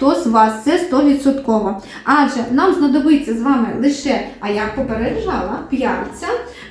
будь-хто з вас. Це 100%. Адже нам знадобиться з вами лише, а я попереджала, п'яльця.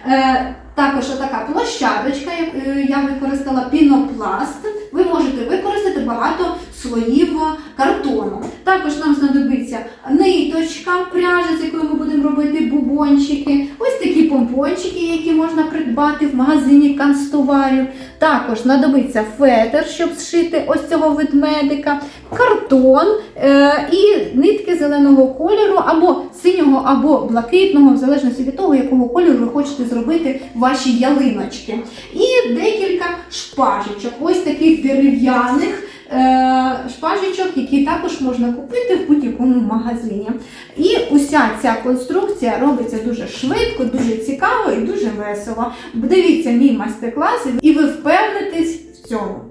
Е, також така площадочка, е, я використала пінопласт. Ви можете використати багато слоїв картону. Також нам знадобиться ниточка, пряжа, з якою ми будемо робити бубончики. Такі помпончики, які можна придбати в магазині канцтоварів. Також знадобиться фетр, щоб зшити ось цього ведмедика, картон е, і нитки зеленого кольору, або синього, або блакитного, в залежності від того, якого кольору ви хочете зробити ваші ялиночки. І декілька шпажечок, ось таких дерев'яних. Е, Шпажечок, які також можна купити в будь-якому магазині. І уся ця конструкція робиться дуже швидко, дуже цікаво і дуже весело. Дивіться мій майстер-клас, і ви впевнитесь в цьому.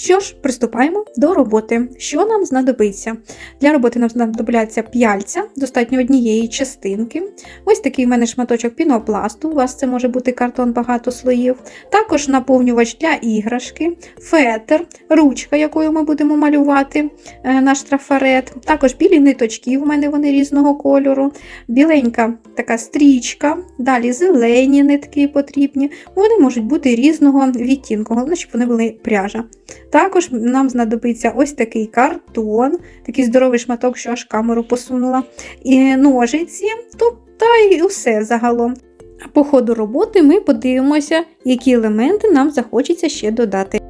Що ж, приступаємо до роботи. Що нам знадобиться? Для роботи нам знадобляться п'яльця, достатньо однієї частинки. Ось такий в мене шматочок пінопласту, у вас це може бути картон багато слоїв. Також наповнювач для іграшки, фетр, ручка, якою ми будемо малювати е, наш трафарет. Також білі ниточки, в мене вони різного кольору, біленька така стрічка, далі зелені нитки потрібні. Вони можуть бути різного відтінку, головне, щоб вони були пряжа. Також нам знадобиться ось такий картон, такий здоровий шматок, що аж камеру посунула, і ножиці, то, та й усе загалом. А по ходу роботи ми подивимося, які елементи нам захочеться ще додати.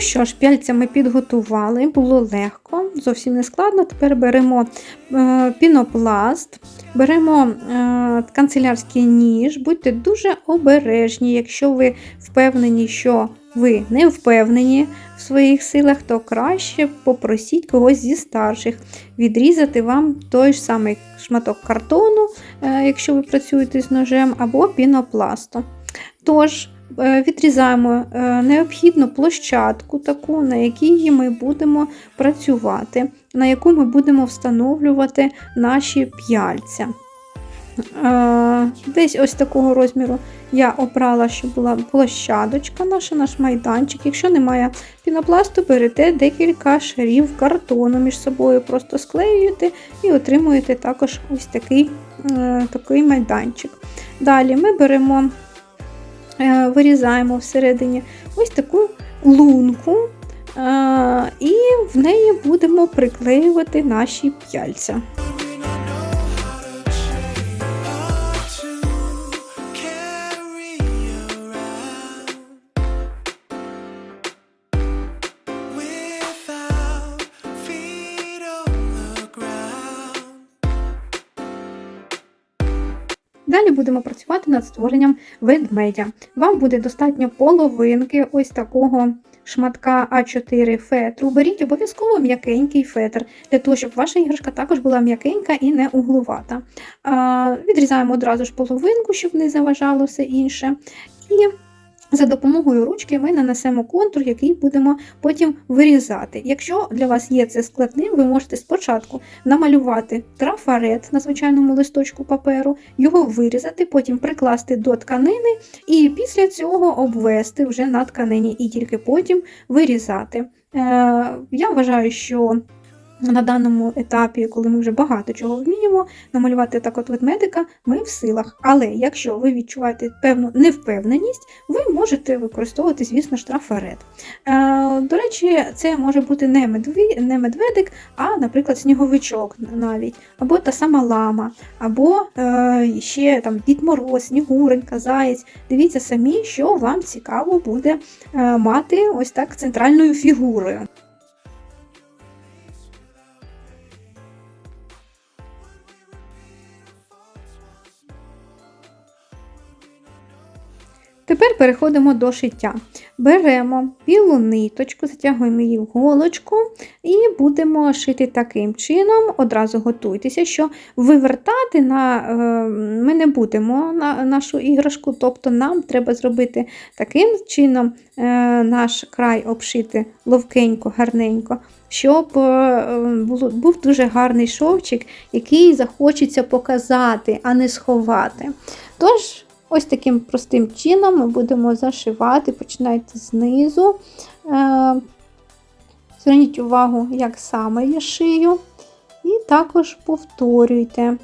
Ну що ж, п'яльця ми підготували, було легко, зовсім не складно. Тепер беремо е, пінопласт, беремо е, канцелярський ніж, будьте дуже обережні. Якщо ви впевнені, що ви не впевнені в своїх силах, то краще попросіть когось зі старших відрізати вам той ж самий шматок картону, е, якщо ви працюєте з ножем, або пінопласту. Тож, відрізаємо е, необхідну площадку, таку, на якій ми будемо працювати, на яку ми будемо встановлювати наші п'яльця. Е, Десь ось такого розміру я обрала, щоб була площадочка наша, наш майданчик. Якщо немає пінопласту, берете декілька шарів картону між собою, просто склеюєте і отримуєте також ось такий, е, такий майданчик. Далі ми беремо е, вирізаємо всередині ось таку лунку, е, і в неї будемо приклеювати наші п'яльця. Далі будемо працювати над створенням ведмедя. Вам буде достатньо половинки ось такого шматка А4 фетру. Беріть обов'язково м'якенький фетр, для того, щоб ваша іграшка також була м'якенька і не углувата. Відрізаємо одразу ж половинку, щоб не заважало все інше. І за допомогою ручки ми нанесемо контур, який будемо потім вирізати. Якщо для вас є це складним, ви можете спочатку намалювати трафарет на звичайному листочку паперу, його вирізати, потім прикласти до тканини і після цього обвести вже на тканині і тільки потім вирізати. Е, я вважаю, що на даному етапі, коли ми вже багато чого вміємо, намалювати так от ведмедика ми в силах. Але якщо ви відчуваєте певну невпевненість, ви можете використовувати, звісно, ж, трафарет. Е, до речі, це може бути не, не медведик, а, наприклад, сніговичок навіть, або та сама лама, або е, ще там Дід Мороз, Снігуренька, Заєць. Дивіться самі, що вам цікаво буде е, мати ось так центральною фігурою. Тепер переходимо до шиття. Беремо білу ниточку, затягуємо її в голочку і будемо шити таким чином. Одразу готуйтеся, що вивертати на, е, ми не будемо на нашу іграшку, тобто нам треба зробити таким чином е, наш край обшити ловкенько, гарненько, щоб е, був дуже гарний шовчик, який захочеться показати, а не сховати. Тож, Ось таким простим чином ми будемо зашивати, починайте знизу. Е, Зверніть увагу, як саме я шию, і також повторюйте.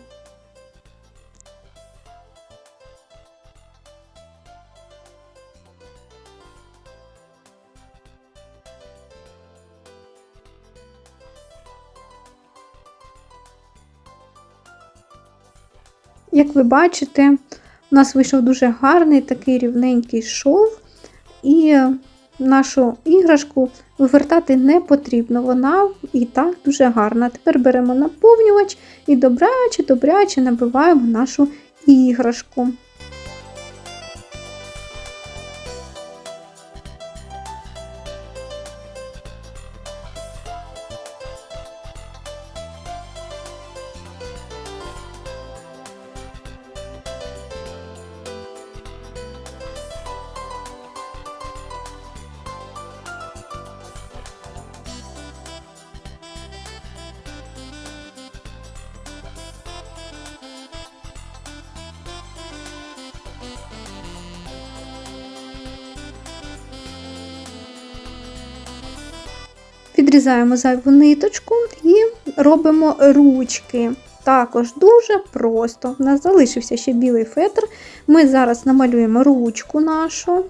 Як ви бачите, у нас вийшов дуже гарний такий рівненький шов, і нашу іграшку вивертати не потрібно. Вона і так дуже гарна. Тепер беремо наповнювач і добряче-добряче набиваємо нашу іграшку. Відрізаємо зайву ниточку і робимо ручки. Також дуже просто. У нас залишився ще білий фетр. Ми зараз намалюємо ручку нашу.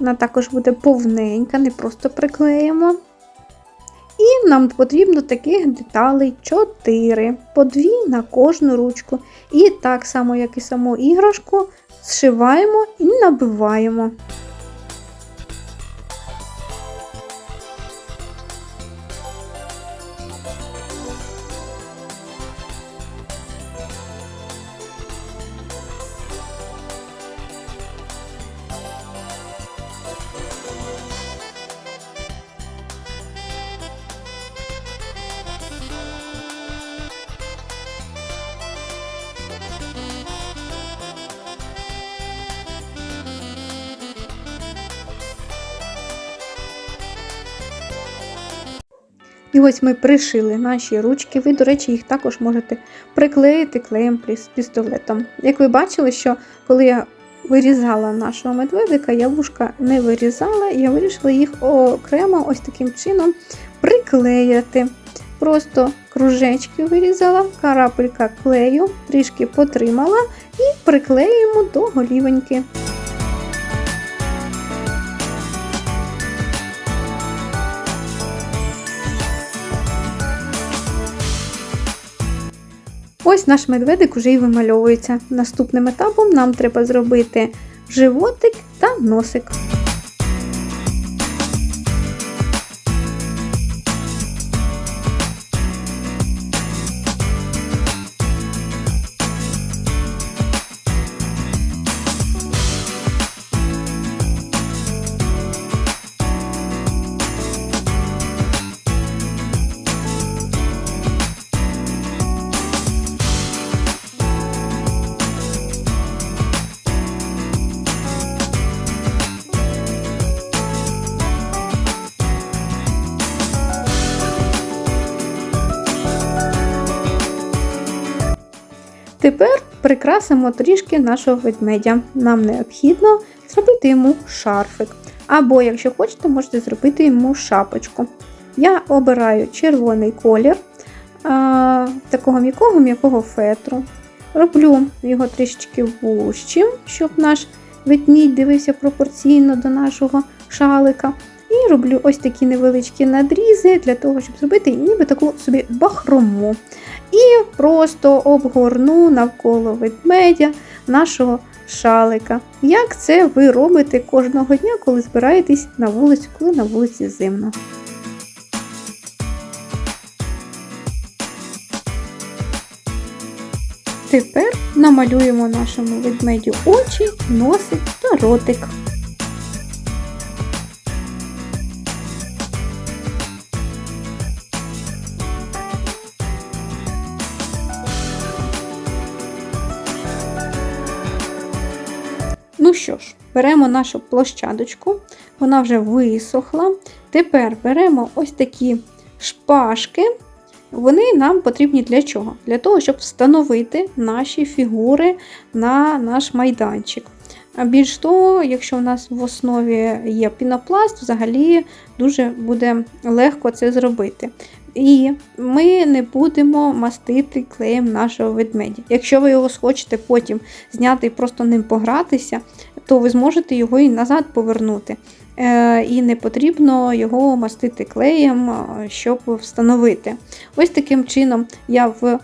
Вона також буде повненька, не просто приклеїмо. І нам потрібно таких деталей 4, по 2 на кожну ручку. І так само, як і саму іграшку, зшиваємо і набиваємо. І ось ми пришили наші ручки. Ви, до речі, їх також можете приклеїти клеєм з пістолетом. Як ви бачили, що коли я вирізала нашого медведика, я вушка не вирізала, я вирішила їх окремо ось таким чином приклеїти. Просто кружечки вирізала, карапелька клею, трішки потримала і приклеюємо до голівеньки. Ось наш медведик уже і вимальовується. Наступним етапом нам треба зробити животик та носик. Тепер прикрасимо трішки нашого ведмедя. Нам необхідно зробити йому шарфик. Або, якщо хочете, можете зробити йому шапочку. Я обираю червоний колір такого м'якого м'якого фетру. Роблю його трішечки вущим, щоб наш ведмідь дивився пропорційно до нашого шалика. І роблю ось такі невеличкі надрізи для того, щоб зробити ніби таку собі бахрому. І просто обгорну навколо ведмедя нашого шалика. Як це ви робите кожного дня, коли збираєтесь на вулицю, коли на вулиці зимно? Тепер намалюємо нашому ведмедю очі, носик та ротик. Ну що ж, беремо нашу площадочку, вона вже висохла. Тепер беремо ось такі шпажки. Вони нам потрібні для чого? Для того, щоб встановити наші фігури на наш майданчик. Більш того, якщо у нас в основі є пінопласт, взагалі дуже буде легко це зробити. І ми не будемо мастити клеєм нашого ведмедя. Якщо ви його схочете потім зняти і просто ним погратися, то ви зможете його і назад повернути. Е, І не потрібно його мастити клеєм, е, щоб встановити. Ось таким чином я в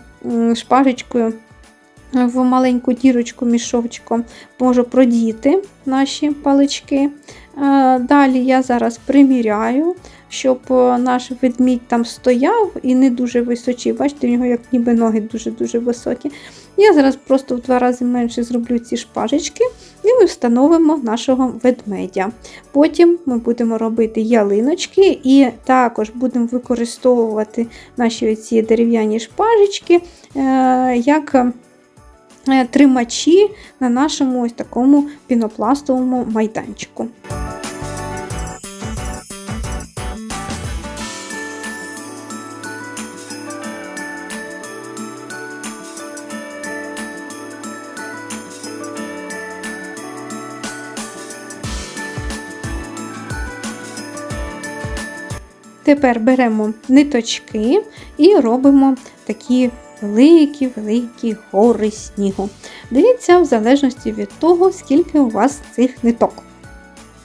шпажечкою в маленьку дірочку мішочком можу продіти наші палички. Е, Далі я зараз приміряю, щоб е, наш ведмідь там стояв і не дуже височий. Бачите, в нього як ніби ноги дуже-дуже високі. Я зараз просто в два рази менше зроблю ці шпажечки і ми встановимо нашого ведмедя. Потім ми будемо робити ялиночки і також будемо використовувати наші оці дерев'яні шпажечки е, як е, тримачі на нашому ось такому пінопластовому майданчику. Тепер беремо ниточки і робимо такі великі-великі гори снігу. Дивіться, в залежності від того, скільки у вас цих ниток.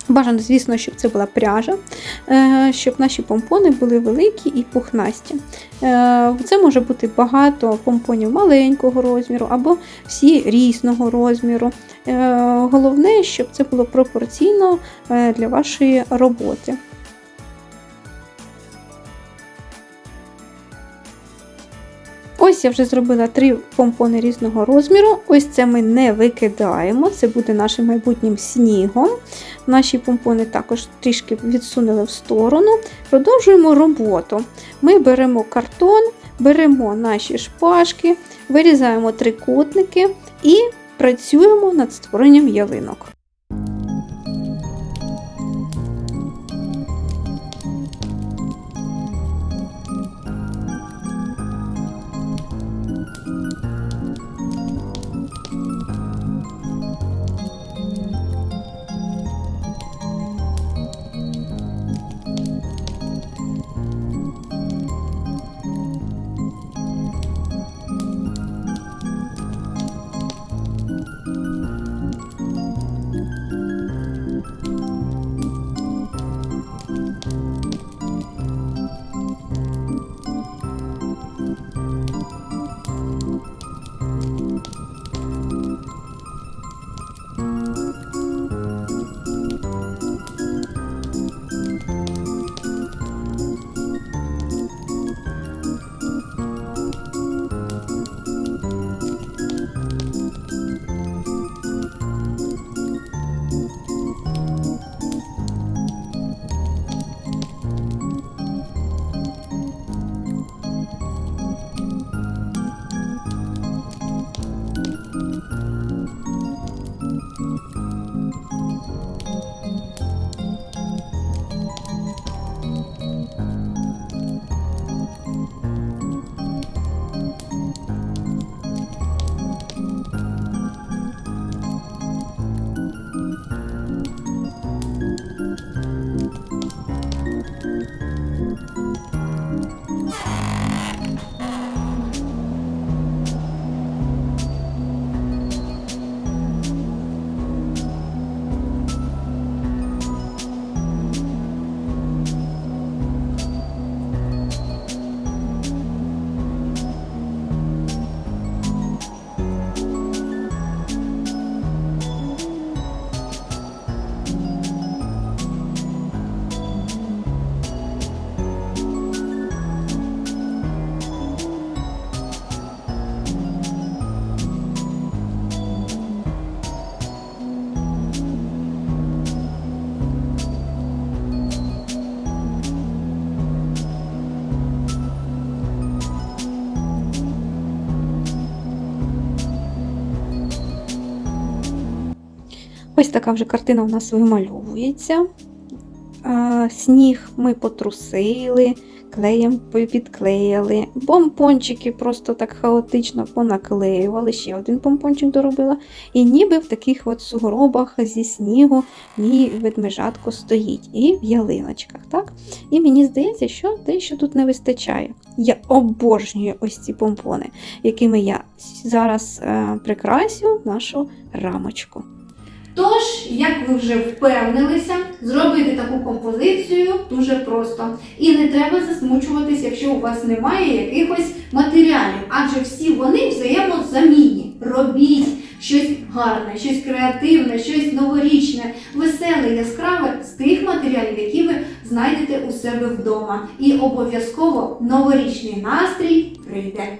Бажано, звісно, щоб це була пряжа, е, щоб наші помпони були великі і пухнасті. Е, Це може бути багато помпонів маленького розміру або всі різного розміру. Е, Головне, щоб це було пропорційно для вашої роботи. Ось я вже зробила три помпони різного розміру. Ось це ми не викидаємо, це буде нашим майбутнім снігом. Наші помпони також трішки відсунули в сторону. Продовжуємо роботу. Ми беремо картон, беремо наші шпажки, вирізаємо трикутники і працюємо над створенням ялинок. Ось така вже картина у нас вимальовується. Сніг ми потрусили, клеєм підклеїли, помпончики просто так хаотично понаклеювали. Ще один помпончик доробила. І ніби в таких от сугробах зі снігу мій ведмежатко стоїть. І в ялиночках. так? І мені здається, що дещо тут не вистачає. Я обожнюю ось ці помпони, якими я зараз е, прикрасю нашу рамочку. Тож, як ви вже впевнилися, зробити таку композицію дуже просто. І не треба засмучуватись, якщо у вас немає якихось матеріалів, адже всі вони взаємозамінні. Робіть щось гарне, щось креативне, щось новорічне, веселе, яскраве з тих матеріалів, які ви знайдете у себе вдома. І обов'язково новорічний настрій прийде.